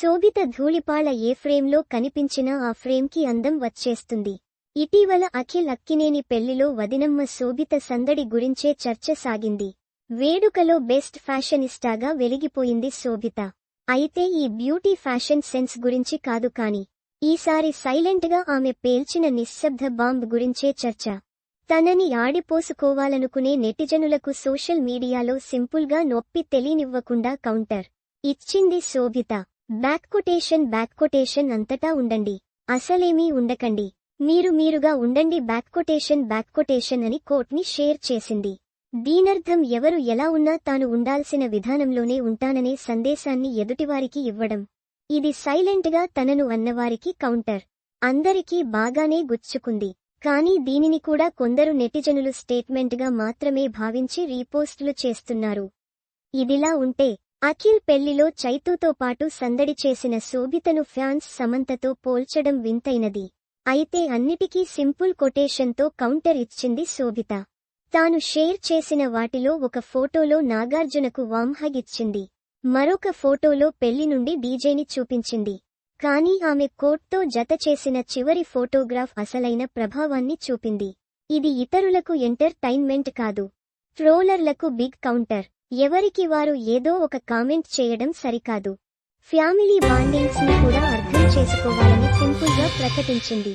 శోభిత ధూళిపాళ ఏ ఫ్రేమ్లో కనిపించినా ఆ ఫ్రేమ్కి అందం వచ్చేస్తుంది. ఇటీవల అఖిల్ అక్కినేని పెళ్ళిలో వదినమ్మ శోభిత సందడి గురించే చర్చ సాగింది. వేడుకలో బెస్ట్ ఫ్యాషనిస్టాగా వెలిగిపోయింది శోభిత. అయితే ఈ బ్యూటీ ఫ్యాషన్ సెన్స్ గురించి కాదు కాని ఈసారి సైలెంట్గా ఆమె పేల్చిన నిశ్శబ్ద బాంబ్ గురించే చర్చ. తనని ఆడిపోసుకోవాలనుకునే నెటిజనులకు సోషల్ మీడియాలో సింపుల్గా నొప్పి తెలియనివ్వకుండా కౌంటర్. ఇచ్చింది Sobhita. Back quotation back quotation అంతటా ఉండండి. అసలేమీ ఉండకండి. మీరు మీరుగా ఉండండి. బ్యాక్ కొటేషన్ బ్యాక్ కొటేషన్ అని కోట్ని షేర్ చేసింది. దీనర్థం ఎవరు ఎలా ఉన్నా తాను ఉండాల్సిన విధానంలోనే ఉంటాననే సందేశాన్ని ఎదుటివారికి ఇవ్వడం. ఇది సైలెంట్గా తనను అన్నవారికి కౌంటర్. అందరికీ బాగానే గుచ్చుకుంది. కానీ దీనిని కూడా కొందరు నెటిజనులు స్టేట్మెంట్గా మాత్రమే భావించి రీపోస్టులు చేస్తున్నారు. ఇదిలా ఉంటే అఖిల్ పెళ్ళిలో చైతూతో పాటు సందడి చేసిన శోభితను ఫ్యాన్స్ సమంతతో పోల్చడం వింతైనది. అయితే అన్నిటికీ సింపుల్ కొటేషన్తో కౌంటర్ ఇచ్చింది శోభిత. తాను షేర్ చేసిన వాటిలో ఒక ఫోటోలో నాగార్జునకు వామ్హగ్ ఇచ్చింది. మరొక ఫోటోలో పెళ్ళి నుండి డీజేని చూపించింది. కానీ ఆమె కోట్తో జత చేసిన చివరి ఫోటోగ్రాఫ్ అసలైన ప్రభావాన్ని చూపింది. ఇది ఇతరులకు ఎంటర్టైన్మెంట్ కాదు. ట్రోలర్లకు బిగ్ కౌంటర్. ఎవరికి వారు ఏదో ఒక కామెంట్ చేయడం సరికాదు. ఫ్యామిలీ బాండింగ్స్ని కూడా అర్థం చేసుకోవాలని సింపుల్గా ప్రకటించింది.